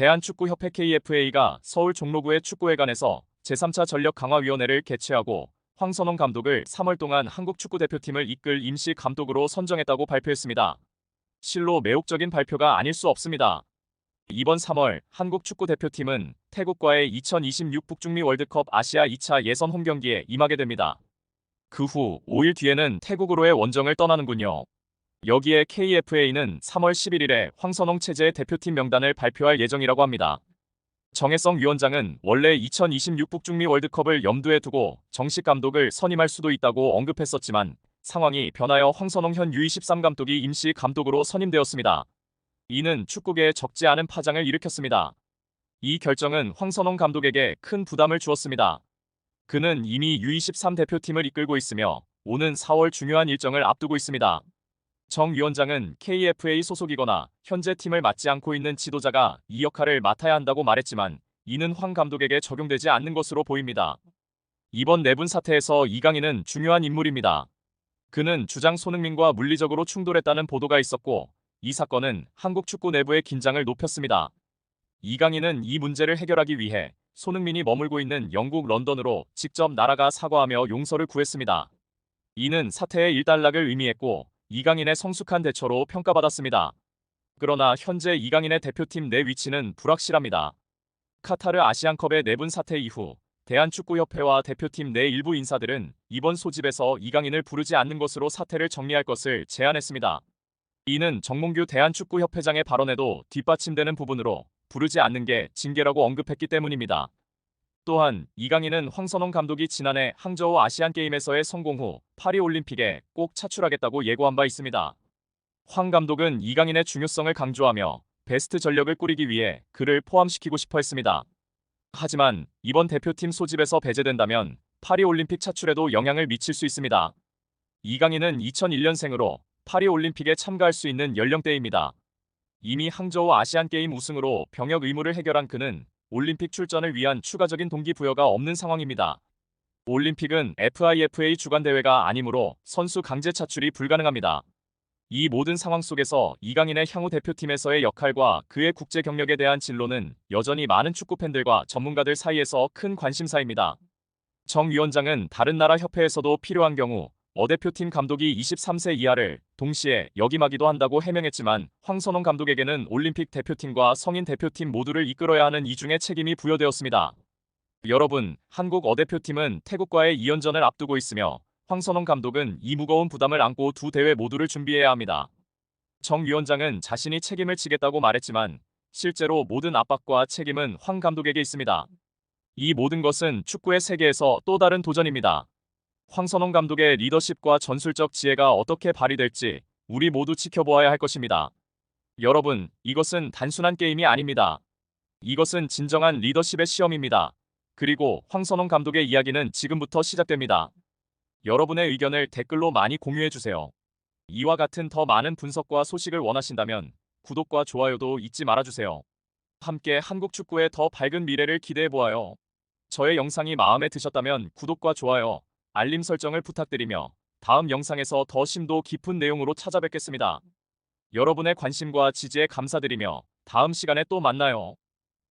대한축구협회 KFA가 서울 종로구의 축구회관에서 제3차 전력강화위원회를 개최하고 황선홍 감독을 3월 동안 한국 축구대표팀을 이끌 임시 감독으로 선정했다고 발표했습니다. 실로 매혹적인 발표가 아닐 수 없습니다. 이번 3월 한국 축구대표팀은 태국과의 2026 북중미 월드컵 아시아 2차 예선 홈경기에 임하게 됩니다. 그 후 5일 뒤에는 태국으로의 원정을 떠나는군요. 여기에 KFA는 3월 11일에 황선홍 체제의 대표팀 명단을 발표할 예정이라고 합니다. 정혜성 위원장은 원래 2026 북중미 월드컵을 염두에 두고 정식 감독을 선임할 수도 있다고 언급했었지만 상황이 변하여 황선홍 현 U23 감독이 임시 감독으로 선임되었습니다. 이는 축구계에 적지 않은 파장을 일으켰습니다. 이 결정은 황선홍 감독에게 큰 부담을 주었습니다. 그는 이미 U23 대표팀을 이끌고 있으며 오는 4월 중요한 일정을 앞두고 있습니다. 정 위원장은 KFA 소속이거나 현재 팀을 맡지 않고 있는 지도자가 이 역할을 맡아야 한다고 말했지만 이는 황 감독에게 적용되지 않는 것으로 보입니다. 이번 내분 사태에서 이강인은 중요한 인물입니다. 그는 주장 손흥민과 물리적으로 충돌했다는 보도가 있었고 이 사건은 한국 축구 내부의 긴장을 높였습니다. 이강인은 이 문제를 해결하기 위해 손흥민이 머물고 있는 영국 런던으로 직접 날아가 사과하며 용서를 구했습니다. 이는 사태의 일단락을 의미했고 이강인의 성숙한 대처로 평가받았습니다. 그러나 현재 이강인의 대표팀 내 위치는 불확실합니다. 카타르 아시안컵의 내분 사태 이후 대한축구협회와 대표팀 내 일부 인사들은 이번 소집에서 이강인을 부르지 않는 것으로 사태를 정리할 것을 제안했습니다. 이는 정몽규 대한축구협회장의 발언에도 뒷받침되는 부분으로 부르지 않는 게 징계라고 언급했기 때문입니다. 또한 이강인은 황선홍 감독이 지난해 항저우 아시안게임에서의 성공 후 파리올림픽에 꼭 차출하겠다고 예고한 바 있습니다. 황 감독은 이강인의 중요성을 강조하며 베스트 전력을 꾸리기 위해 그를 포함시키고 싶어 했습니다. 하지만 이번 대표팀 소집에서 배제된다면 파리올림픽 차출에도 영향을 미칠 수 있습니다. 이강인은 2001년생으로 파리올림픽에 참가할 수 있는 연령대입니다. 이미 항저우 아시안게임 우승으로 병역 의무를 해결한 그는 올림픽 출전을 위한 추가적인 동기부여가 없는 상황입니다. 올림픽은 FIFA 주관 대회가 아니므로 선수 강제 차출이 불가능합니다. 이 모든 상황 속에서 이강인의 향후 대표팀에서의 역할과 그의 국제 경력에 대한 진로는 여전히 많은 축구 팬들과 전문가들 사이에서 큰 관심사입니다. 정 위원장은 다른 나라 협회에서도 필요한 경우 어 대표팀 감독이 23세 이하를 동시에 역임하기도 한다고 해명했지만 황선홍 감독에게는 올림픽 대표팀과 성인 대표팀 모두를 이끌어야 하는 이중의 책임이 부여되었습니다. 여러분, 한국 어 대표팀은 태국과의 2연전을 앞두고 있으며 황선홍 감독은 이 무거운 부담을 안고 두 대회 모두를 준비해야 합니다. 정 위원장은 자신이 책임을 지겠다고 말했지만 실제로 모든 압박과 책임은 황 감독에게 있습니다. 이 모든 것은 축구의 세계에서 또 다른 도전입니다. 황선홍 감독의 리더십과 전술적 지혜가 어떻게 발휘될지 우리 모두 지켜보아야 할 것입니다. 여러분, 이것은 단순한 게임이 아닙니다. 이것은 진정한 리더십의 시험입니다. 그리고 황선홍 감독의 이야기는 지금부터 시작됩니다. 여러분의 의견을 댓글로 많이 공유해주세요. 이와 같은 더 많은 분석과 소식을 원하신다면 구독과 좋아요도 잊지 말아주세요. 함께 한국 축구의 더 밝은 미래를 기대해보아요. 저의 영상이 마음에 드셨다면 구독과 좋아요, 알림 설정을 부탁드리며 다음 영상에서 더 심도 깊은 내용으로 찾아뵙겠습니다. 여러분의 관심과 지지에 감사드리며 다음 시간에 또 만나요.